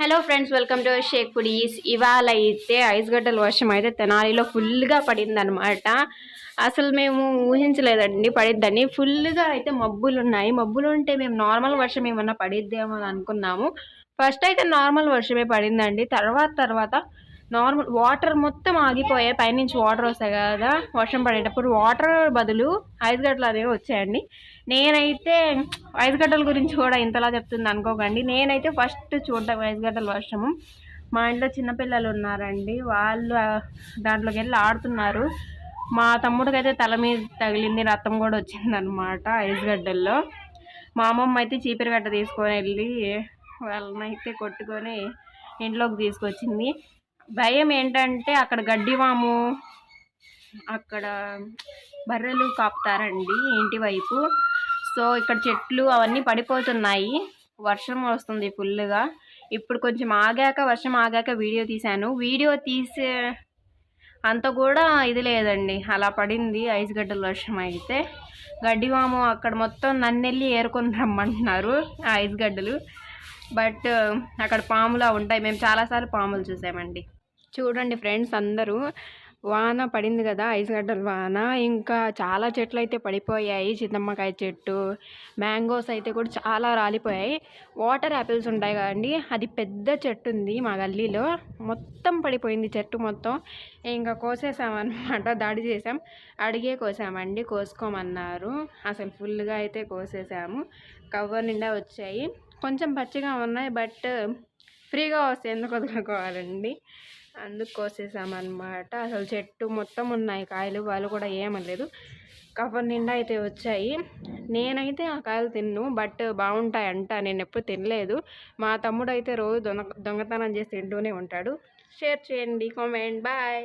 Hello friends welcome to shake foodies ఇవాళ అయితే ఐస్గడ్డల వర్షం అయితే తెనాలిలో ఫుల్గా పడిందనమాట అసలు మేము ఊహించలేదండి పడిద్దని ఫుల్గా అయితే మబ్బులు ఉన్నాయి మబ్బులు ఉంటే మేము నార్మల్ వర్షం ఏమన్నా పడిద్దేమో అని అనుకున్నాము. ఫస్ట్ అయితే నార్మల్ వర్షమే పడిందండి. తర్వాత తర్వాత నార్మల్ వాటర్ మొత్తం ఆగిపోయాయి. పైనుంచి వాటర్ వస్తాయి కదా వర్షం పడేటప్పుడు వాటర్ బదులు ఐస్ గడ్డలు అనేవి వచ్చాయండి. నేనైతే ఐస్ గడ్డల గురించి కూడా ఇంతలా చెప్తుంది అనుకోకండి. నేనైతే ఫస్ట్ చూడటం ఐస్ గడ్డల వర్షము మా ఇంట్లో చిన్నపిల్లలు ఉన్నారండి. వాళ్ళు దాంట్లోకి వెళ్ళి ఆడుతున్నారు. మా తమ్ముడికైతే తల మీద తగిలింది రక్తం కూడా వచ్చిందనమాట ఐస్గడ్డల్లో మా అమ్మమ్మ అయితే చీపిరి గడ్డ తీసుకొని వెళ్ళి వాళ్ళనైతే కొట్టుకొని ఇంట్లోకి తీసుకొచ్చింది. భయం ఏంటంటే అక్కడ గడ్డివాము అక్కడ బర్రెలు కాపుతారండి ఇంటి వైపు. సో ఇక్కడ చెట్లు అవన్నీ పడిపోతున్నాయి. వర్షం వస్తుంది ఫుల్గా ఇప్పుడు కొంచెం ఆగాక వర్షం ఆగాక వీడియో తీశాను. వీడియో తీసే అంత కూడా ఇది లేదండి. అలా పడింది ఐస్ గడ్డల వర్షం అయితే. గడ్డివాము అక్కడ మొత్తం నన్నెళ్ళి ఏరుకొని రమ్మంటున్నారు ఆ ఐస్ గడ్డలు. బట్ అక్కడ పాములా ఉంటాయి. మేము చాలాసార్లు పాములు చూసామండి. చూడండి ఫ్రెండ్స్ అందరూ. వాన పడింది కదా ఐసుగడ్డల వాన. ఇంకా చాలా చెట్లు అయితే పడిపోయాయి చింతమ్మకాయ చెట్టు మ్యాంగోస్ అయితే కూడా చాలా రాలిపోయాయి. వాటర్ యాపిల్స్ ఉంటాయి కదండి అది పెద్ద చెట్టు ఉంది మా గల్లీలో. మొత్తం పడిపోయింది చెట్టు మొత్తం. ఇంకా కోసేసామన్నమాట దాడి చేసాం. అడిగే కోసామండి కోసుకోమన్నారు. అసలు ఫుల్గా అయితే కోసేసాము. కవర్ నిండా వచ్చాయి. కొంచెం పచ్చిగా ఉన్నాయి బట్ ఫ్రీగా వస్తే ఎందుకు వదులుకోవాలండి? అందుకు కోసేసామన్నమాట అసలు చెట్టు మొత్తం ఉన్నాయి కాయలు వాళ్ళు కూడా ఏమనలేదు కవర్ నిండా అయితే వచ్చాయి. నేనైతే ఆ కాయలు తిన్ను బట్ బాగుంటాయి అంట నేను ఎప్పుడు తినలేదు. మా తమ్ముడు అయితే రోజు దొంగ దొంగతనం చేసి తింటూనే ఉంటాడు. షేర్ చేయండి కామెంట్ బాయ్.